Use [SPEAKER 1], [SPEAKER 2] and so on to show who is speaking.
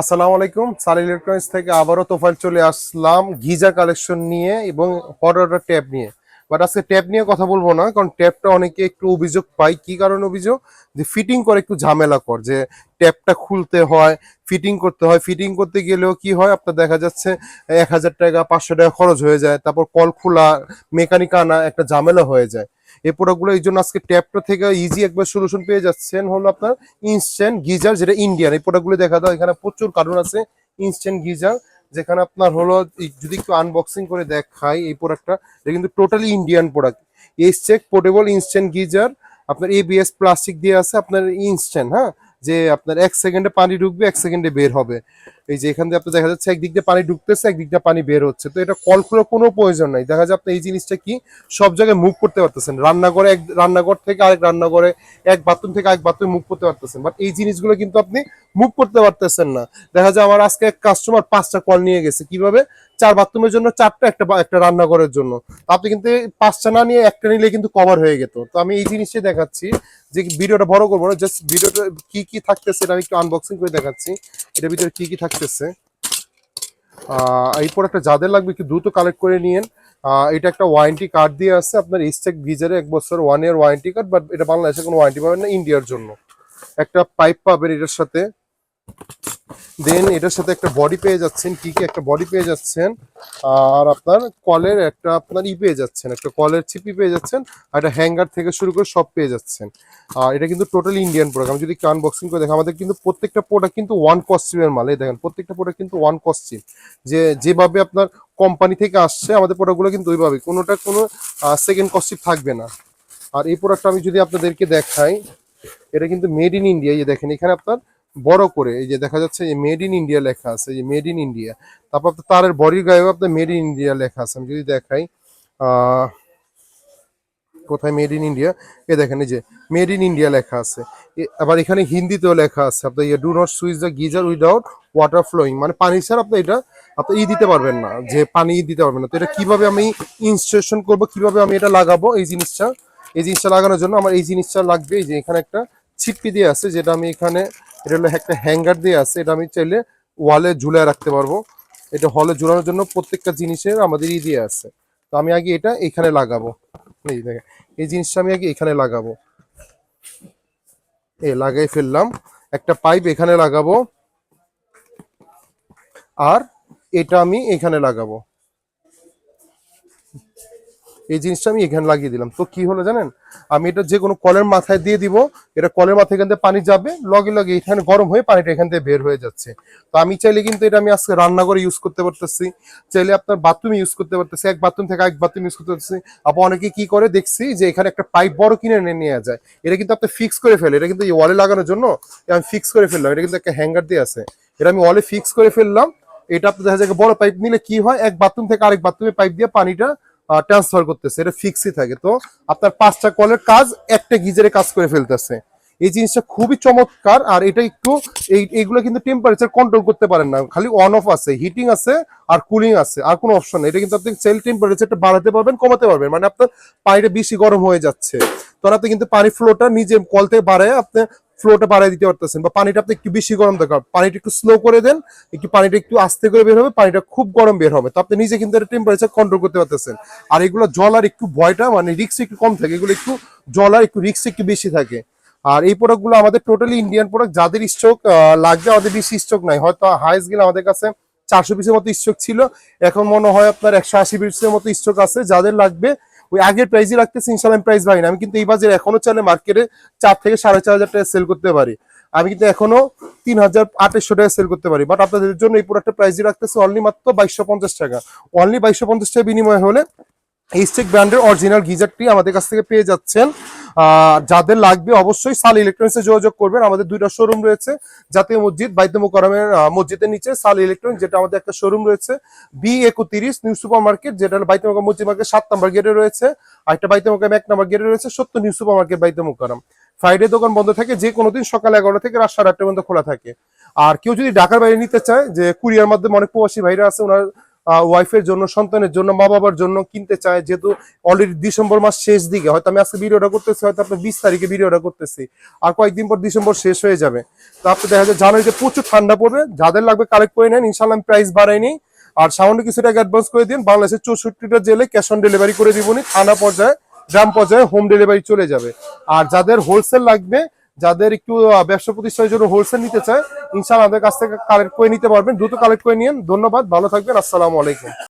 [SPEAKER 1] আসসালামু আলাইকুম। সার ইলেকট্রনিক্স থেকে আবারও তোফাইল চলে আসলাম গিজা কালেকশন নিয়ে এবং ওয়াটার ট্যাপ নিয়ে। বাট আজকে ট্যাপ নিয়ে কথা বলব না, কারণ ট্যাপটা অনেকে একটু অভিযোগ পাই কি কারণে অভিযোগ? যে ফিটিং করে একটু ঝামেলা কর, যে ট্যাপটা খুলতে হয় ফিটিং করতে হয়। ফিটিং করতে গেলেও কি হয়? আপনার দেখা যাচ্ছে এক হাজার টাকা, পাঁচশো টাকা খরচ হয়ে যায়। তারপর কল খোলা মেকানিক আনা, একটা ঝামেলা হয়ে যায়। এই প্রোডাক্টগুলো এই জন্য আজকে ট্যাপটা থেকে ইজি একবার সলিউশন পেয়ে যাচ্ছেন হলো আপনার ইনস্ট্যান্ট গিজার, যেটা ইন্ডিয়ান এই প্রোডাক্টগুলো দেখা দাও, এখানে প্রচুর কারণ আছে ইনস্ট্যান্ট গিজার, যেখানে আপনার হলো যদি একটু আনবক্সিং করে দেখাই এই প্রোডাক্টটা এটা কিন্তু টোটালি ইন্ডিয়ান প্রোডাক্ট এস চেক পোর্টেবল ইনস্ট্যান্ট গিজার, আপনার এবিএস প্লাস্টিক দিয়ে আছে, আপনার ইনস্ট্যান্ট হ্যাঁ? যে আপনার এক সেকেন্ডে পানি ঢুকবে, এক সেকেন্ডে বের হবে। এই যে এখান দিয়ে আপনার দেখা যাচ্ছে একদিক দিয়ে পানি ঢুকতেছে, একদিক দিয়ে পানি বের হচ্ছে। তো এটা কল খোলার কোনো প্রয়োজন নাই। দেখা যায় আপনি এই জিনিসটা কি সব জায়গায় মুভ করতে পারতেছেন। রান্নাঘরে এক, রান্নাঘর থেকে আরেক রান্নাঘরে এক বাথরুম থেকে আরেক বাথরুমে মুভ করতে পারতেছেন। বাট এই জিনিসগুলো কিন্তু আপনি মুভ করতে পারতেছেন না। দেখা যায় আমার আজকে এক কাস্টমার পাঁচটা কল নিয়ে গেছে। কীভাবে? চার বাথরুমের জন্য চারটা একটা একটা রান্নাঘরের জন্য। আপনি কিন্তু পাঁচটা না নিয়ে একটা নিলে কিন্তু কভার হয়ে যেত তো আমি এই জিনিসটাই দেখাচ্ছি যে ভিডিওটা বড় করব না জাস্ট ভিডিওটা কি কি থাকতেছে এটা আমি একটু আনবক্সিং করে দেখাচ্ছি। এটার ভিতরে কি কি থাকতেছে? আহ, এই প্রোডাক্টটা যাদের লাগবে একটু দ্রুত কালেক্ট করে নিয়েন। এটা একটা ওয়ারেন্টি কার্ড দিয়ে আছে। আপনার ইস্টেক গিজারে এক বছর one year warranty card but এটা বাংলাদেশে কোনো ওয়ারেন্টি পাবেন না ইন্ডিয়ার জন্য। একটা পাইপ পাবেন এটার সাথে। দেন এটার সাথে একটা বডি পেয়ে যাচ্ছেন, কি কি একটা বডি পেয়ে যাচ্ছেন, আর আপনার কলের একটা আপনার ই পেয়ে যাচ্ছেন, একটা কলের চিপি পেয়ে যাচ্ছেন, আর একটা হ্যাঙ্গার থেকে শুরু করে সব পেয়ে যাচ্ছেন। আর এটা কিন্তু টোটালি ইন্ডিয়ান প্রোডাক্ট আমি যদি আনবক্সিং করে দেখি, আমাদের কিন্তু প্রত্যেকটা প্রোডাক্ট কিন্তু ওয়ান কস্টিউমের মাল। দেখেন, প্রত্যেকটা প্রোডাক্ট কিন্তু ওয়ান কস্টিউম যে, যেভাবে আপনার কোম্পানি থেকে আসছে, আমাদের প্রোডাক্টগুলো কিন্তু ওইভাবে। কোনোটা কোনো সেকেন্ড কস্টিউম থাকবে না। আর এই প্রোডাক্টটা আমি যদি আপনাদেরকে দেখাই, এটা কিন্তু মেড ইন ইন্ডিয়া এই যে দেখেন, এখানে আপনার বড় করে, এই যে দেখা যাচ্ছে যে মেড ইন ইন্ডিয়া লেখা আছে যে মেড ইন ইন্ডিয়া তারপর আপনার তারের বডির গায়েও আপনার মেড ইন ইন্ডিয়া লেখা আছে। আমি যদি দেখাই কোথায় মেড ইন ইন্ডিয়া এ দেখেন, এই যে মেড ইন ইন্ডিয়া লেখা আছে। আবার এখানে হিন্দিতেও লেখা আছে, আপনার ইয়ে do not switch the geyser without water flowing মানে পানি ছাড়া আপনি এটা, আপনি ই দিতে পারবেন না, যে পানি দিতে পারবেন না। তো এটা কীভাবে আমি ইনস্টলেশন করব, কীভাবে আমি এটা লাগাবো, এই জিনিসটা এই জিনিসটা লাগানোর জন্য আমার এই জিনিসটা লাগবে, এই যে এখানে একটা ছিটপি দিয়ে আছে, যেটা আমি এখানে, এটা হলো একটা হ্যাঙ্গার দিয়ে আছে, এটা আমি চাইলে ওয়ালে ঝুলে রাখতে পারব। এটা হলে ঝুলানোর জন্য প্রত্যেকটা জিনিসের আমাদের ই দিয়ে আছে। তো আমি আগে এটা এখানে লাগাবো। এই এই জিনিসটা আমি আগে এখানে লাগাবো। এ লাগাই ফেললাম। একটা পাইপ এখানে লাগাবো। আর এটা আমি এখানে লাগাবো। এই জিনিসটা আমি এখানে লাগিয়ে দিলাম। তো কি হলো জানেন? আমি এটা যে কোনো কলের মাথায় দিয়ে দিব, এটা কলের মাথায় এখান থেকে পানি যাবে, লগে লগে এখানে গরম হয়ে পানিটা এখান থেকে বের হয়ে যাচ্ছে। তো আমি চাইলে কিন্তু এটা আমি আজকে রান্নাঘরে ইউজ করতে পারতেছি। চাইলে আপনার বাথরুমে ইউজ করতে পারতেছি, এক বাথরুম থেকে এক বাথরুম ইউজ করতে পারতেছি। আবার অনেকে কি করে দেখছি যে এখানে একটা পাইপ বড় কিনে নিয়ে যায়। এটা কিন্তু আপনি ফিক্স করে ফেলে, এটা কিন্তু এই ওয়ালে লাগানোর জন্য আমি ফিক্স করে ফেললাম। এটা কিন্তু একটা হ্যাঙ্গার দিয়ে আছে। এটা আমি ওয়ালে ফিক্স করে ফেললাম। এটা আপনার দেখা যায় বড় পাইপ নিলে কি হয়? এক বাথরুম থেকে আরেক বাথরুমে পাইপ দিয়ে পানিটা ট্রান্সফার করতেছে, এটা ফিক্সই থাকে। তো আপনার পাঁচটা কলের কাজ একটা গিজারে কাজ করে ফেলতেছে। এই জিনিসটা খুবই চমৎকার, আর এটা একটু এইগুলো কিন্তু টেম্পারেচার কন্ট্রোল করতে পারেন না। খালি অন অফ আছে হিটিং আছে, আর কুলিং আছে, আর কোনো অপশন নেই। এটা কিন্তু আপনি সেল টেম্পারেচারটা বাড়াতে পারবেন, কমাতে পারবেন। মানে আপনার পানিটা বেশি গরম হয়ে যাচ্ছে। তখন আপনি কিন্তু পানি ফ্লোটা নিজে কল থেকে বাড়ায় আপনি ফ্লোটা বাড়ায় দিতে পারতেছেন বা পানিটা আপনি একটু বেশি গরম দরকার পানিটা একটু স্লো করে দেন, একটু পানিটা একটু আস্তে করে বের হবে, পানিটা খুব গরম বের হবে। তো আপনি নিজে কিন্তু এটা টেম্পারেচার কন্ট্রোল করতে পারতেছেন। আর এগুলো জল আর একটু ভয়টা মানে রিক্স একটু কম থাকে। এগুলো একটু জল আর একটু রিক্স একটু বেশি থাকে। আর এই প্রোডাক্টগুলো আমাদের টোটালি ইন্ডিয়ান প্রোডাক্ট যাদের স্টক লাগবে আমাদের বেশি স্টক নাই। হয়তো হাইস গেলে আমাদের কাছে চারশো পিসের মতো স্টক ছিল। এখন মনে হয় আপনার একশো আশি পিসের মতো স্টক আছে। যাদের লাগবে ওই আগের প্রাইসই রাখতেছি ইনশাল্লাহ প্রাইস ভাই না। আমি কিন্তু এই বাজারে এখনও চলে মার্কেটে চার থেকে সাড়ে চার হাজার টাকা সেল করতে পারি। আমি কিন্তু এখনও তিন হাজার আঠাশশো টাকা সেল করতে পারি। বাট আপনাদের জন্য এই প্রোডাক্টের প্রাইসই রাখতেছে অনলি মাত্র বাইশশো পঞ্চাশ টাকা। অনলি বাইশশো পঞ্চাশ টাকা বিনিময় হলে এইস্টেক ব্র্যান্ডের অরিজিনাল গিজারটি আমাদের কাছ থেকে পেয়ে যাচ্ছেন। যাদের লাগবে অবশ্যই সাল ইলেকট্রনিক্সে যোগাযোগ করবেন। আমাদের দুইটা শোরুম রয়েছে, জাতীয় মসজিদ বাইতে মোকারমের মসজিদের নিচে সাল ইলেকট্রনিক্স যেটা আমাদের একটা শোরুম রয়েছে। বি একত্রিশ নিউ সুপার মার্কেট যেটা বাইতে মোকাম মসজিদ মার্কেট, সাত নম্বর গেটে রয়েছে। আর একটা বাইতে মোকাম এক নম্বর গেটে রয়েছে সত্য নিউ সুপার মার্কেট বাইতে মোকারম ফ্রাইডে দোকান বন্ধ থাকে, যে কোনো দিন সকাল এগারোটা থেকে রাত সাড়ে আটটা পর্যন্ত খোলা থাকে। আর কেউ যদি ঢাকার বাইরে নিতে চায়, যে কুরিয়ার মাধ্যমে অনেক প্রবাসী ভাইরা আছে, ওনার ওয়াইফের জন্য, সন্তানের জন্য মা বাবার জন্য কিনতে চায়, যেহেতু অলরেডি ডিসেম্বর মাস শেষ দিকে। হয়তো আমি আজকে ভিডিওটা করতেছি, হয়তো আপনার বিশ তারিখে ভিডিওটা করতেছি। আর কয়েকদিন পর ডিসেম্বর শেষ হয়ে যাবে। তো আপনি দেখা যায় জানুয়ারিতে প্রচুর ঠান্ডা পড়বে, যাদের লাগবে কালেক্ট করে নেন ইনশাল্লাহ প্রাইস বাড়াই নিই। আর সামান্য কিছু টাকা অ্যাডভান্স করে দিন, বাংলাদেশের চৌষট্টিটা জেলে ক্যাশ অন ডেলিভারি করে দিবনি থানা পর্যায়ে, গ্রাম পর্যায়ে হোম ডেলিভারি চলে যাবে। আর যাদের হোলসেল লাগবে, যাদের একটু ব্যবসা প্রতিষ্ঠানের জন্য হোলসেল নিতে চায় ইনশাল্লাহ আমাদের কাছ থেকে কালেক্ট করে নিতে পারবেন। দ্রুত কালেক্ট করে নিন ধন্যবাদ। ভালো থাকবেন। আসসালামু আলাইকুম।